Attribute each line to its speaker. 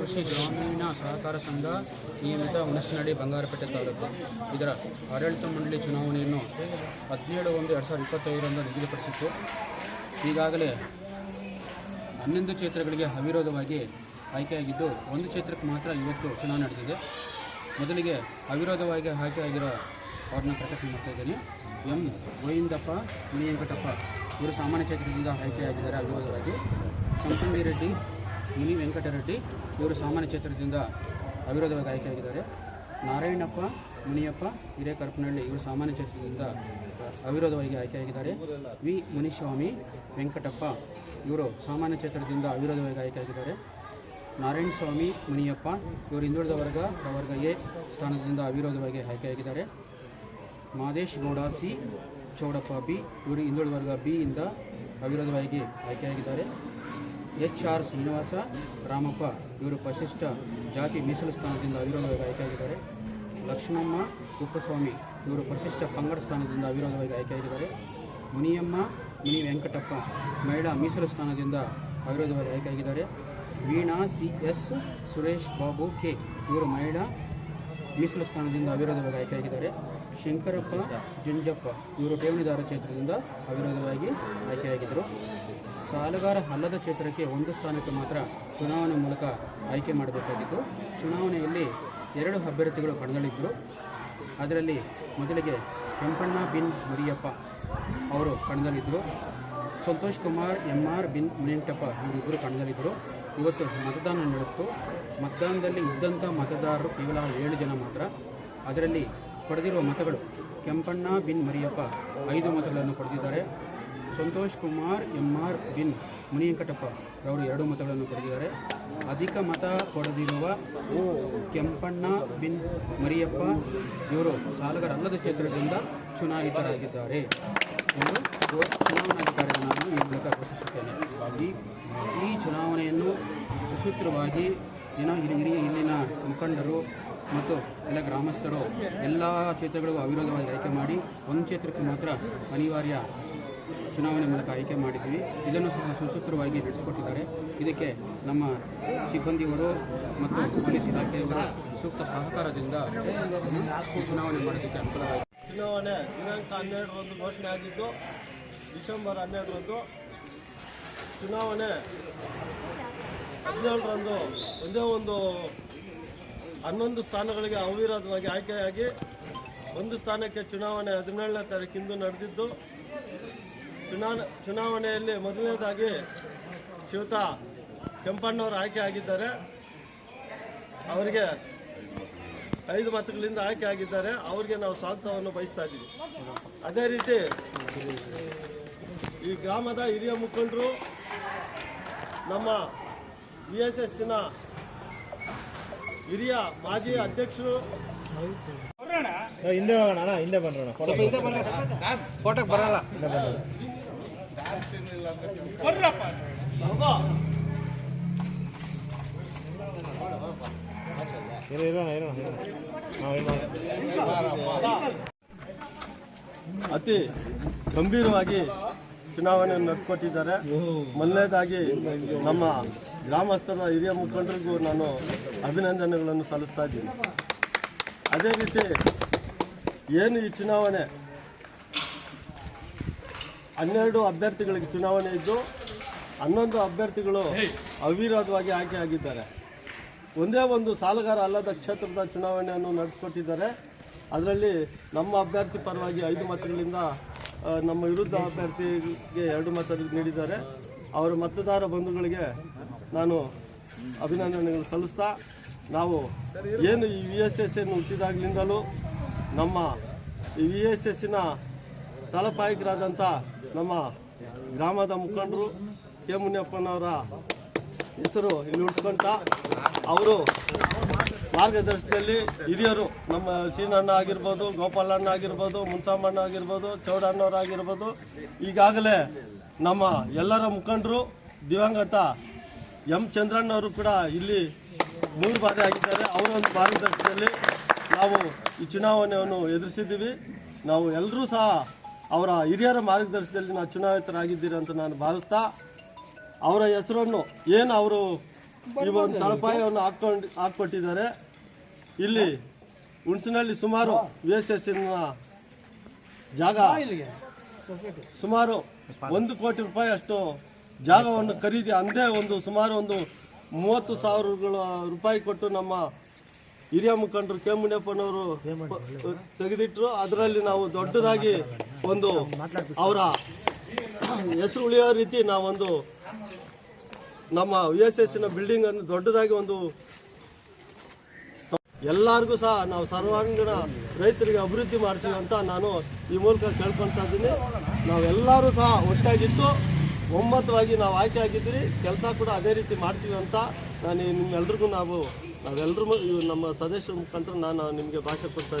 Speaker 1: ಕೃಷಿ ಗ್ರಾಮೀಣ ಸಹಕಾರ ಸಂಘ ನಿಯಮಿತ ಹುಣಸಿನಡಿ ಬಂಗಾರಪೇಟೆ ತಾಲೂಕು. ಇದರ ಆಡಳಿತ ಮಂಡಳಿ ಚುನಾವಣೆಯನ್ನು ಹದಿನೇಳು ಒಂದು ಎರಡು ಸಾವಿರದ ಇಪ್ಪತ್ತೈದರಂದು ನಿಗದಿಪಡಿಸಿತ್ತು. ಈಗಾಗಲೇ ಹನ್ನೊಂದು ಕ್ಷೇತ್ರಗಳಿಗೆ ಅವಿರೋಧವಾಗಿ ಆಯ್ಕೆಯಾಗಿದ್ದು, ಒಂದು ಕ್ಷೇತ್ರಕ್ಕೆ ಮಾತ್ರ ಇವತ್ತು ಚುನಾವಣೆ ನಡೆದಿದೆ. ಮೊದಲಿಗೆ ಅವಿರೋಧವಾಗಿ ಆಯ್ಕೆಯಾಗಿರೋ ಅವ್ರನ್ನ ಪ್ರಕಟಣೆ ಮಾಡ್ತಾ ಇದ್ದೀನಿ. ಎಂ ಗೋವಿಂದಪ್ಪ ಮುನಿವೆಂಕಟಪ್ಪ ಇವರು ಸಾಮಾನ್ಯ ಕ್ಷೇತ್ರದಿಂದ ಆಯ್ಕೆಯಾಗಿದ್ದಾರೆ ಅವಿರೋಧವಾಗಿ. ಸಂಪಂಗಿ ರೆಡ್ಡಿ ಮುನಿ ವೆಂಕಟರೆಡ್ಡಿ ಇವರು ಸಾಮಾನ್ಯ ಕ್ಷೇತ್ರದಿಂದ ಅವಿರೋಧವಾಗಿ ಆಯ್ಕೆಯಾಗಿದ್ದಾರೆ. ನಾರಾಯಣಪ್ಪ, ಮುನಿಯಪ್ಪ, ಹಿರೇಕರಪನಹಳ್ಳಿ ಇವರು ಸಾಮಾನ್ಯ ಕ್ಷೇತ್ರದಿಂದ ಅವಿರೋಧವಾಗಿ ಆಯ್ಕೆಯಾಗಿದ್ದಾರೆ. ವಿ. ಮುನಿಸ್ವಾಮಿ, ವೆಂಕಟಪ್ಪ ಇವರು ಸಾಮಾನ್ಯ ಕ್ಷೇತ್ರದಿಂದ ಅವಿರೋಧವಾಗಿ ಆಯ್ಕೆಯಾಗಿದ್ದಾರೆ. ನಾರಾಯಣ ಸ್ವಾಮಿ ಮುನಿಯಪ್ಪ ಇವರು ಹಿಂದುಳಿದ ವರ್ಗ, ಪ್ರವರ್ಗ ಎ ಸ್ಥಾನದಿಂದ ಅವಿರೋಧವಾಗಿ ಆಯ್ಕೆಯಾಗಿದ್ದಾರೆ. ಮಾದೇಶ್ ಗೌಡ, ಸಿ. ಚೌಡಪ್ಪ ಬಿ ಇವರು ಹಿಂದುಳಿದ ವರ್ಗ ಬಿ ಇಂದ ಅವಿರೋಧವಾಗಿ ಆಯ್ಕೆಯಾಗಿದ್ದಾರೆ. ಎಚ್ ಆರ್ ಶ್ರೀನಿವಾಸ ರಾಮಪ್ಪ ಇವರು ಪರಿಶಿಷ್ಟ ಜಾತಿ ಮೀಸಲು ಸ್ಥಾನದಿಂದ ಅವಿರೋಧವಾಗಿ ಆಯ್ಕೆಯಾಗಿದ್ದಾರೆ. ಲಕ್ಷ್ಮಮ್ಮ ಕುಪ್ಪಸ್ವಾಮಿ ಇವರು ಪರಿಶಿಷ್ಟ ಪಂಗಡ ಸ್ಥಾನದಿಂದ ಅವಿರೋಧವಾಗಿ ಆಯ್ಕೆಯಾಗಿದ್ದಾರೆ. ಮುನಿಯಮ್ಮ, ಮುನಿ ವೆಂಕಟಪ್ಪ ಮಹಿಳಾ ಮೀಸಲು ಸ್ಥಾನದಿಂದ ಅವಿರೋಧವಾಗಿ ಆಯ್ಕೆಯಾಗಿದ್ದಾರೆ. Veena C S Suresh Babu K ಇವರು ಮಹಿಳಾ ಮೀಸಲು ಸ್ಥಾನದಿಂದ ಅವಿರೋಧವಾಗಿ ಆಯ್ಕೆಯಾಗಿದ್ದಾರೆ. ಶಂಕರಪ್ಪ, ಜುಂಜಪ್ಪ ಇವರು ಠೇವಣಿದಾರ ಕ್ಷೇತ್ರದಿಂದ ಅವಿರೋಧವಾಗಿ ಆಯ್ಕೆಯಾಗಿದ್ದರು. ಸಾಲಗಾರ ಅಲ್ಲದ ಕ್ಷೇತ್ರಕ್ಕೆ ಒಂದು ಸ್ಥಾನಕ್ಕೆ ಮಾತ್ರ ಚುನಾವಣೆ ಮೂಲಕ ಆಯ್ಕೆ ಮಾಡಬೇಕಾಗಿತ್ತು. ಚುನಾವಣೆಯಲ್ಲಿ ಎರಡು ಅಭ್ಯರ್ಥಿಗಳು ಕಣದಲ್ಲಿದ್ದರು. ಅದರಲ್ಲಿ ಮೊದಲಿಗೆ ಕೆಂಪಣ್ಣ ಬಿನ್ ಮುರಿಯಪ್ಪ ಅವರು ಕಣದಲ್ಲಿದ್ದರು. ಸಂತೋಷ್ ಕುಮಾರ್ ಎಂ ಆರ್ ಬಿನ್ ಮುನಿಯಂಟಪ್ಪ ಇವರಿಬ್ಬರು ಕಣದಲ್ಲಿದ್ದರು. ಇವತ್ತು ಮತದಾನ ನಡೆಯಿತು. ಮತದಾನದಲ್ಲಿ ಇದ್ದಂಥ ಮತದಾರರು ಕೇವಲ ಏಳು ಜನ ಮಾತ್ರ. ಅದರಲ್ಲಿ ಪಡೆದಿರುವ ಮತಗಳು ಕೆಂಪಣ್ಣ ಬಿನ್ ಮರಿಯಪ್ಪ ಐದು ಮತಗಳನ್ನು ಪಡೆದಿದ್ದಾರೆ. ಸಂತೋಷ್ ಕುಮಾರ್ ಎಂ ಆರ್ ಬಿನ್ ಮುನಿವೆಂಕಟಪ್ಪ ಅವರು ಎರಡು ಮತಗಳನ್ನು ಪಡೆದಿದ್ದಾರೆ. ಅಧಿಕ ಮತ ಪಡೆದಿರುವ ಕೆಂಪಣ್ಣ ಬಿನ್ ಮರಿಯಪ್ಪ ಇವರು ಸಾಲಗಾರ ಅಲ್ಲದ ಕ್ಷೇತ್ರದಿಂದ ಚುನಾಯಿತರಾಗಿದ್ದಾರೆ ಎಂದು ಚುನಾವಣಾಧಿಕಾರಿಗಳನ್ನು ಈ ಮೂಲಕ ಘೋಷಿಸುತ್ತೇನೆ. ಈ ಚುನಾವಣೆಯನ್ನು ಸುಸೂತ್ರವಾಗಿ ಇಲ್ಲಿ ಹಿರಿಯ ಇಲ್ಲಿನ ಮುಖಂಡರು ಮತ್ತು ಎಲ್ಲ ಗ್ರಾಮಸ್ಥರು ಎಲ್ಲ ಕ್ಷೇತ್ರಗಳಿಗೂ ಅವಿರೋಧವಾಗಿ ಆಯ್ಕೆ ಮಾಡಿ ಒಂದು ಕ್ಷೇತ್ರಕ್ಕೆ ಮಾತ್ರ ಅನಿವಾರ್ಯ ಚುನಾವಣೆ ಮೂಲಕ ಆಯ್ಕೆ ಮಾಡಿದ್ವಿ. ಇದನ್ನು ಸಹ ಸುಸೂತ್ರವಾಗಿ ನಡೆಸಿಕೊಟ್ಟಿದ್ದಾರೆ. ಇದಕ್ಕೆ ನಮ್ಮ ಸಿಬ್ಬಂದಿಯವರು ಮತ್ತು ಪೊಲೀಸ್ ಇಲಾಖೆಯವರ ಸೂಕ್ತ ಸಹಕಾರದಿಂದ ಚುನಾವಣೆ ಮಾಡೋದಕ್ಕೆ ಅನುಕೂಲವಾಗಿದೆ.
Speaker 2: ಚುನಾವಣೆ ದಿನಾಂಕ ಹನ್ನೆರಡರಂದು ಘೋಷಣೆ ಆಗಿದ್ದು ಡಿಸೆಂಬರ್ ಹನ್ನೆರಡರಂದು ಚುನಾವಣೆ ಹದಿನೇಳರಂದು ಒಂದೇ ಒಂದು ಹನ್ನೊಂದು ಸ್ಥಾನಗಳಿಗೆ ಅವಿರೋಧವಾಗಿ ಆಯ್ಕೆಯಾಗಿ ಒಂದು ಸ್ಥಾನಕ್ಕೆ ಚುನಾವಣೆ ಹದಿನೇಳನೇ ತಾರೀಕಿಂದು ನಡೆದಿದ್ದು ಚುನಾ ಚುನಾವಣೆಯಲ್ಲಿ ಮೊದಲನೇದಾಗಿ ಶಿವತ ಕೆಂಪಣ್ಣವರು ಆಯ್ಕೆ ಆಗಿದ್ದಾರೆ ಅವರಿಗೆ ಐದು ಮತಗಳಿಂದ ಆಯ್ಕೆ ಆಗಿದ್ದಾರೆ ಅವರಿಗೆ ನಾವು ಸ್ವಾಗತವನ್ನು ಬಯಸ್ತಾ ಇದ್ದೀವಿ. ಅದೇ ರೀತಿ ಈ ಗ್ರಾಮದ ಹಿರಿಯ ಮುಖಂಡರು, ನಮ್ಮ ಬಿ ಎಸ್ ಹಿರಿಯ ಮಾಜಿ ಅಧ್ಯಕ್ಷರು.
Speaker 3: ಹಿಂದೆ ಹೋಗೋಣ ಅಣ್ಣ ಹಿಂದೆ ಬರೋಣ
Speaker 1: ಫೋಟೋಗೆ ಬರಲ್ಲ.
Speaker 3: ಇರೋ ಇರೋಣ ಇರೋಣ
Speaker 2: ಅತಿ ಗಂಭೀರವಾಗಿ ಚುನಾವಣೆಯನ್ನು ನಡೆಸ್ಕೊಟ್ಟಿದ್ದಾರೆ. ಮೊದಲನೇದಾಗಿ ನಮ್ಮ ಗ್ರಾಮಸ್ಥರ ಹಿರಿಯ ಮುಖಂಡರಿಗೂ ನಾನು ಅಭಿನಂದನೆಗಳನ್ನು ಸಲ್ಲಿಸ್ತಾ ಇದ್ದೀನಿ. ಅದೇ ರೀತಿ ಏನು ಈ ಚುನಾವಣೆ? ಹನ್ನೆರಡು ಅಭ್ಯರ್ಥಿಗಳಿಗೆ ಚುನಾವಣೆ ಇದ್ದು, ಹನ್ನೊಂದು ಅಭ್ಯರ್ಥಿಗಳು ಅವಿರೋಧವಾಗಿ ಆಯ್ಕೆ ಆಗಿದ್ದಾರೆ. ಒಂದೇ ಒಂದು ಸಾಲಗಾರ ಅಲ್ಲದ ಕ್ಷೇತ್ರದ ಚುನಾವಣೆಯನ್ನು ನಡೆಸಿಕೊಟ್ಟಿದ್ದಾರೆ. ಅದರಲ್ಲಿ ನಮ್ಮ ಅಭ್ಯರ್ಥಿ ಪರವಾಗಿ ಐದು ಮತಗಳಿಂದ ನಮ್ಮ ವಿರುದ್ಧ ಅಭ್ಯರ್ಥಿಗೆ ಎರಡು ಮತ ನೀಡಿದ್ದಾರೆ. ಅವರ ಮತದಾರ ಬಂಧುಗಳಿಗೆ ನಾನು ಅಭಿನಂದನೆಗಳು ಸಲ್ಲಿಸ್ತಾ, ನಾವು ಏನು ಈ ವಿ ಎಸ್ ಎಸ್ ಅನ್ನು ಹುಟ್ಟಿದಾಗಲಿಂದಲೂ ನಮ್ಮ ಈ ವಿ ಎಸ್ ಎಸ್ಸಿನ ತಳಪಾಯಕರಾದಂಥ ನಮ್ಮ ಗ್ರಾಮದ ಮುಖಂಡರು ಕೆ. ಮುನಿಯಪ್ಪನವರ ಹೆಸರು ಇಲ್ಲಿ ಉಳಿಸ್ಕೊಂತ, ಅವರು ಮಾರ್ಗದರ್ಶನದಲ್ಲಿ ಹಿರಿಯರು ನಮ್ಮ ಸೀನಣ್ಣ ಆಗಿರ್ಬೋದು ಗೋಪಾಲಣ್ಣ ಆಗಿರ್ಬೋದು ಮುನ್ಸಾಮಣ್ಣ ಆಗಿರ್ಬೋದು ಚೌಡಣ್ಣವರಾಗಿರ್ಬೋದು ಈಗಾಗಲೇ ನಮ್ಮ ಎಲ್ಲರ ಮುಖಂಡರು ದಿವಂಗತ ಎಂ ಚಂದ್ರಣ್ಣವರು ಕೂಡ ಇಲ್ಲಿ ಮೂರು ಬಾರಿ ಆಗಿದ್ದಾರೆ. ಅವರ ಒಂದು ಮಾರ್ಗದರ್ಶನದಲ್ಲಿ ನಾವು ಈ ಚುನಾವಣೆಯನ್ನು ಎದುರಿಸಿದ್ದೀವಿ. ನಾವು ಎಲ್ಲರೂ ಸಹ ಅವರ ಹಿರಿಯರ ಮಾರ್ಗದರ್ಶನದಲ್ಲಿ ನಾವು ಚುನಾವಿತರಾಗಿದ್ದೀರಿ ಅಂತ ನಾನು ಭಾವಿಸ್ತಾ ಅವರ ಹೆಸರನ್ನು ಏನು ಅವರು ಈ ಒಂದು ತಳಪಾಯವನ್ನು ಹಾಕೊಂಡು ಹಾಕ್ಕೊಟ್ಟಿದ್ದಾರೆ. ಇಲ್ಲಿ ಹುಣಸಿನಲ್ಲಿ ಸುಮಾರು ವಿ ಎಸ್ ಎಸ್ಸಿನ ಜಾಗ. ಸುಮಾರು ಒಂದು ಕೋಟಿ ರೂಪಾಯಿ ಅಷ್ಟು ಜಾಗವನ್ನು ಖರೀದಿ ಅಂದೇ ಒಂದು ಸುಮಾರು ಒಂದು ಮೂವತ್ತು ಸಾವಿರ ರೂಪಾಯಿ ಕೊಟ್ಟು ನಮ್ಮ ಹಿರಿಯ ಮುಖಂಡರು ಕೆ ಮುನಿಯಪ್ಪನವರು ತೆಗೆದಿಟ್ಟರು ಅದರಲ್ಲಿ ನಾವು ದೊಡ್ಡದಾಗಿ ಒಂದು ಅವರ ಹೆಸರು ಉಳಿಯೋ ರೀತಿ ನಾವೊಂದು ನಮ್ಮ ವಿ ಎಸ್ ಎಸ್ಸಿನ ಬಿಲ್ಡಿಂಗ್ ಅನ್ನು ದೊಡ್ಡದಾಗಿ ಒಂದು ಎಲ್ಲರಿಗೂ ಸಹ ನಾವು ಸರ್ವಾಂಗೀಣ ರೈತರಿಗೆ ಅಭಿವೃದ್ಧಿ ಮಾಡ್ತೀವಿ ಅಂತ ನಾನು ಈ ಮೂಲಕ ಕೇಳ್ಕೊಳ್ತಾ ಇದ್ದೀನಿ. ನಾವೆಲ್ಲರೂ ಸಹ ಒಟ್ಟಾಗಿದ್ದು ಒಮ್ಮತವಾಗಿ ನಾವು ಆಯ್ಕೆ ಆಗಿದ್ದೀರಿ, ಕೆಲಸ ಕೂಡ ಅದೇ ರೀತಿ ಮಾಡ್ತೀವಿ ಅಂತ ನಾನು ನಿಮ್ಮೆಲ್ರಿಗೂ ನಾವು ನಾವೆಲ್ಲರೂ ನಮ್ಮ ಸದಸ್ಯರ ಮುಖಾಂತರ ನಾನು ನಿಮಗೆ ಭಾಷೆ ಕೊಡ್ತಾ